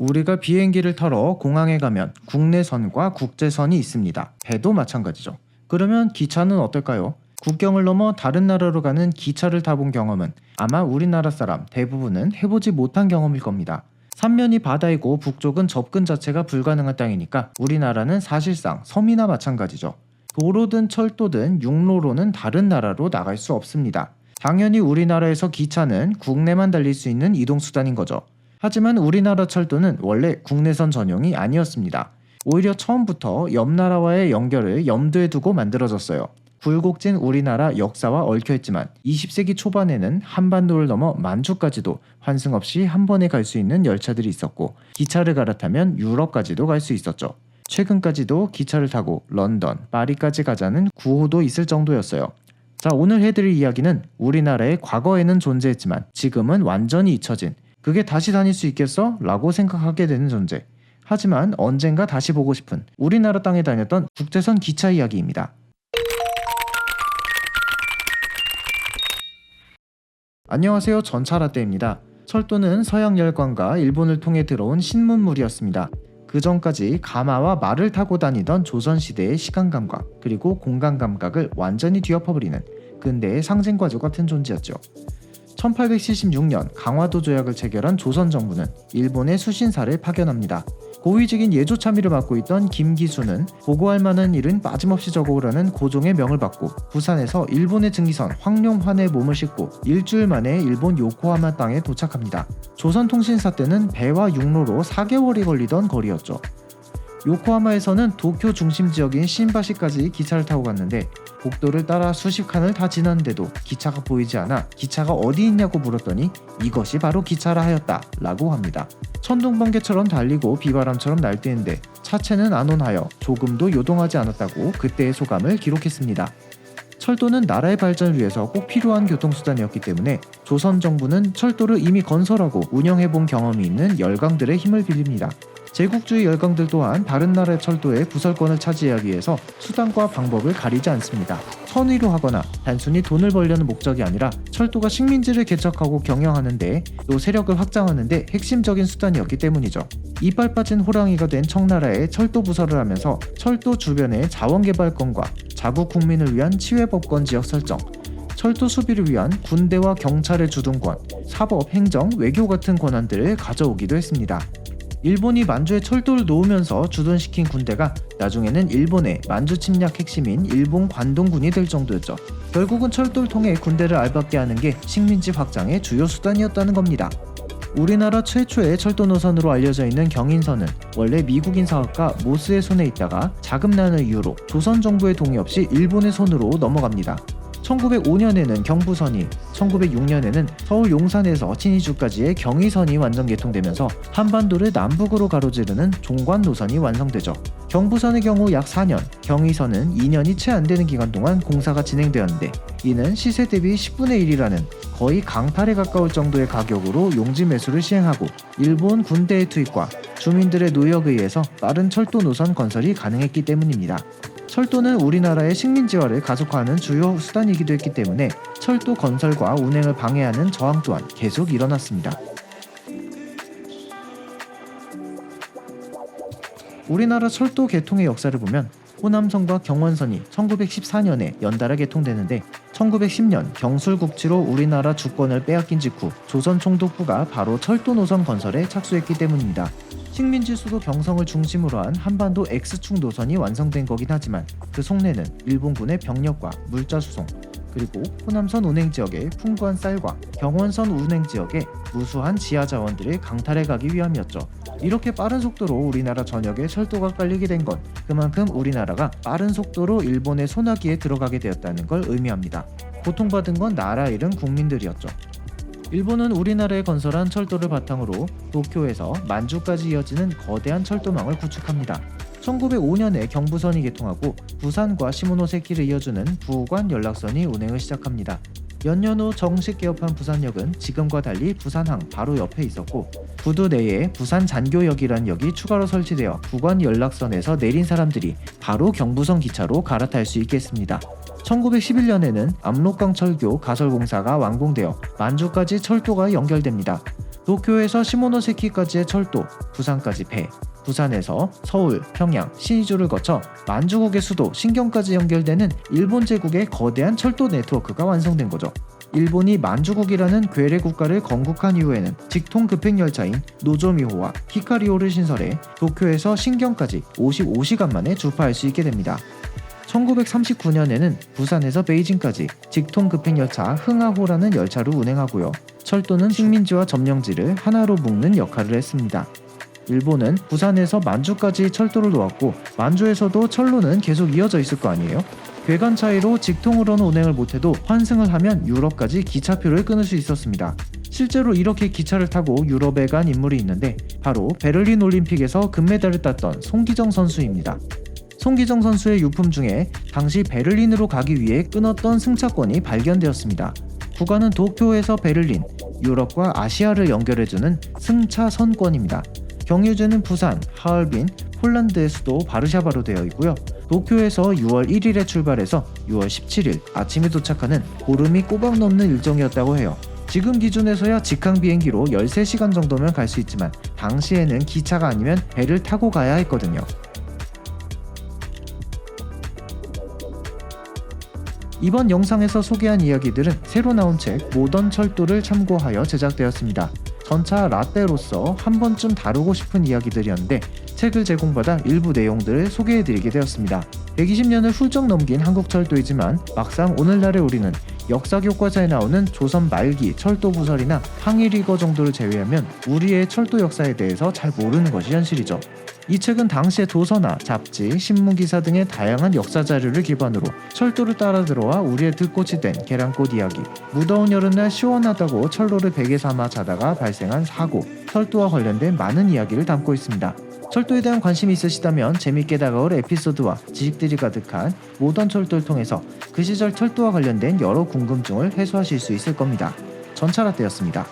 우리가 비행기를 타러 공항에 가면 국내선과 국제선이 있습니다. 배도 마찬가지죠. 그러면 기차는 어떨까요? 국경을 넘어 다른 나라로 가는 기차를 타본 경험은 아마 우리나라 사람 대부분은 해보지 못한 경험일 겁니다. 삼면이 바다이고 북쪽은 접근 자체가 불가능한 땅이니까 우리나라는 사실상 섬이나 마찬가지죠. 도로든 철도든 육로로는 다른 나라로 나갈 수 없습니다. 당연히 우리나라에서 기차는 국내만 달릴 수 있는 이동수단인 거죠. 하지만 우리나라 철도는 원래 국내선 전용이 아니었습니다. 오히려 처음부터 옆 나라와의 연결을 염두에 두고 만들어졌어요. 굴곡진 우리나라 역사와 얽혀있지만 20세기 초반에는 한반도를 넘어 만주까지도 환승 없이 한 번에 갈 수 있는 열차들이 있었고 기차를 갈아타면 유럽까지도 갈 수 있었죠. 최근까지도 기차를 타고 런던, 파리까지 가자는 구호도 있을 정도였어요. 자, 오늘 해드릴 이야기는 우리나라의 과거에는 존재했지만 지금은 완전히 잊혀진 그게 다시 다닐 수 있겠어? 라고 생각하게 되는 존재. 하지만 언젠가 다시 보고 싶은 우리나라 땅에 다녔던 국제선 기차 이야기입니다. 안녕하세요. 전차라떼입니다. 철도는 서양 열강과 일본을 통해 들어온 신문물이었습니다. 그 전까지 가마와 말을 타고 다니던 조선시대의 시간 감각 그리고 공간 감각을 완전히 뒤엎어버리는 근대의 상징과도 같은 존재였죠. 1876년 강화도 조약을 체결한 조선 정부는 일본의 수신사를 파견합니다. 고위직인 예조 참의를 맡고 있던 김기수는 보고할 만한 일은 빠짐없이 적어오라는 고종의 명을 받고 부산에서 일본의 증기선 황룡환의 몸을 싣고 일주일 만에 일본 요코하마 땅에 도착합니다. 조선통신사 때는 배와 육로로 4개월이 걸리던 거리였죠. 요코하마에서는 도쿄 중심 지역인 신바시까지 기차를 타고 갔는데 복도를 따라 수십 칸을 다 지났는데도 기차가 보이지 않아 기차가 어디 있냐고 물었더니 이것이 바로 기차라 하였다 라고 합니다. 천둥번개처럼 달리고 비바람처럼 날뛰는데 차체는 안온하여 조금도 요동하지 않았다고 그때의 소감을 기록했습니다. 철도는 나라의 발전을 위해서 꼭 필요한 교통수단이었기 때문에 조선 정부는 철도를 이미 건설하고 운영해본 경험이 있는 열강들의 힘을 빌립니다. 제국주의 열강들 또한 다른 나라의 철도의 부설권을 차지하기 위해서 수단과 방법을 가리지 않습니다. 선의로 하거나 단순히 돈을 벌려는 목적이 아니라 철도가 식민지를 개척하고 경영하는데 또 세력을 확장하는데 핵심적인 수단이었기 때문이죠. 이빨 빠진 호랑이가 된 청나라에 철도 부설을 하면서 철도 주변의 자원개발권과 자국 국민을 위한 치외법권 지역 설정, 철도 수비를 위한 군대와 경찰의 주둔권, 사법, 행정, 외교 같은 권한들을 가져오기도 했습니다. 일본이 만주에 철도를 놓으면서 주둔시킨 군대가 나중에는 일본의 만주 침략 핵심인 일본 관동군이 될 정도였죠. 결국은 철도를 통해 군대를 알받게 하는 게 식민지 확장의 주요 수단이었다는 겁니다. 우리나라 최초의 철도 노선으로 알려져 있는 경인선은 원래 미국인 사업가 모스의 손에 있다가 자금난을 이유로 조선 정부의 동의 없이 일본의 손으로 넘어갑니다. 1905년에는 경부선이, 1906년에는 서울 용산에서 친이주까지의 경의선이 완전 개통되면서 한반도를 남북으로 가로지르는 종관 노선이 완성되죠. 경부선의 경우 약 4년, 경의선은 2년이 채 안 되는 기간 동안 공사가 진행되었는데 이는 시세 대비 10분의 1이라는 거의 강탈에 가까울 정도의 가격으로 용지 매수를 시행하고 일본 군대의 투입과 주민들의 노력에 의해서 빠른 철도 노선 건설이 가능했기 때문입니다. 철도는 우리나라의 식민지화를 가속화하는 주요 수단이기도 했기 때문에 철도 건설과 운행을 방해하는 저항 또한 계속 일어났습니다. 우리나라 철도 개통의 역사를 보면 호남선과 경원선이 1914년에 연달아 개통되는데 1910년 경술국지로 우리나라 주권을 빼앗긴 직후 조선 총독부가 바로 철도 노선 건설에 착수했기 때문입니다. 식민지 수도 경성을 중심으로 한 한반도 X축 노선이 완성된 거긴 하지만 그 속내는 일본군의 병력과 물자 수송 그리고 호남선 운행 지역의 풍부한 쌀과 경원선 운행 지역의 무수한 지하 자원들을 강탈해 가기 위함이었죠. 이렇게 빠른 속도로 우리나라 전역에 철도가 깔리게 된 건 그만큼 우리나라가 빠른 속도로 일본의 소나기에 들어가게 되었다는 걸 의미합니다. 고통받은 건 나라 잃은 국민들이었죠. 일본은 우리나라에 건설한 철도를 바탕으로 도쿄에서 만주까지 이어지는 거대한 철도망을 구축합니다. 1905년에 경부선이 개통하고 부산과 시모노세키를 이어주는 부관 연락선이 운행을 시작합니다. 몇 년 후 정식 개업한 부산역은 지금과 달리 부산항 바로 옆에 있었고 구도 내에 부산 잔교역이란 역이 추가로 설치되어 부관 연락선에서 내린 사람들이 바로 경부선 기차로 갈아탈 수 있겠습니다. 1911년에는 압록강 철교 가설 공사가 완공되어 만주까지 철도가 연결됩니다. 도쿄에서 시모노세키까지의 철도, 부산까지 배, 부산에서 서울, 평양, 신의주를 거쳐 만주국의 수도 신경까지 연결되는 일본 제국의 거대한 철도 네트워크가 완성된 거죠. 일본이 만주국이라는 괴뢰 국가를 건국한 이후에는 직통 급행 열차인 노조미호와 히카리호를 신설해 도쿄에서 신경까지 55시간 만에 주파할 수 있게 됩니다. 1939년에는 부산에서 베이징까지 직통 급행 열차 흥하호라는 열차를 운행하고요. 철도는 식민지와 점령지를 하나로 묶는 역할을 했습니다. 일본은 부산에서 만주까지 철도를 놓았고 만주에서도 철로는 계속 이어져 있을 거 아니에요? 괴간 차이로 직통으로는 운행을 못해도 환승을 하면 유럽까지 기차표를 끊을 수 있었습니다. 실제로 이렇게 기차를 타고 유럽에 간 인물이 있는데 바로 베를린 올림픽에서 금메달을 땄던 송기정 선수입니다. 송기정 선수의 유품 중에 당시 베를린으로 가기 위해 끊었던 승차권이 발견되었습니다. 구간은 도쿄에서 베를린, 유럽과 아시아를 연결해주는 승차 선권입니다. 경유지는 부산, 하얼빈, 폴란드의 수도 바르샤바로 되어 있고요. 도쿄에서 6월 1일에 출발해서 6월 17일 아침에 도착하는 보름이 꼬박 넘는 일정이었다고 해요. 지금 기준에서야 직항 비행기로 13시간 정도면 갈 수 있지만 당시에는 기차가 아니면 배를 타고 가야 했거든요. 이번 영상에서 소개한 이야기들은 새로 나온 책 모던 철도를 참고하여 제작되었습니다. 전차 라떼로서 한 번쯤 다루고 싶은 이야기들이었는데 책을 제공받아 일부 내용들을 소개해드리게 되었습니다. 120년을 훌쩍 넘긴 한국 철도이지만 막상 오늘날의 우리는 역사 교과서에 나오는 조선 말기 철도 부설이나 항일이거 정도를 제외하면 우리의 철도 역사에 대해서 잘 모르는 것이 현실이죠. 이 책은 당시의 도서나 잡지, 신문 기사 등의 다양한 역사 자료를 기반으로 철도를 따라 들어와 우리의 들꽃이 된 계량꽃 이야기, 무더운 여름날 시원하다고 철로를 베개 삼아 자다가 발생한 사고, 철도와 관련된 많은 이야기를 담고 있습니다. 철도에 대한 관심이 있으시다면 재밌게 다가올 에피소드와 지식들이 가득한 모던 철도를 통해서 그 시절 철도와 관련된 여러 궁금증을 해소하실 수 있을 겁니다. 전차라떼였습니다.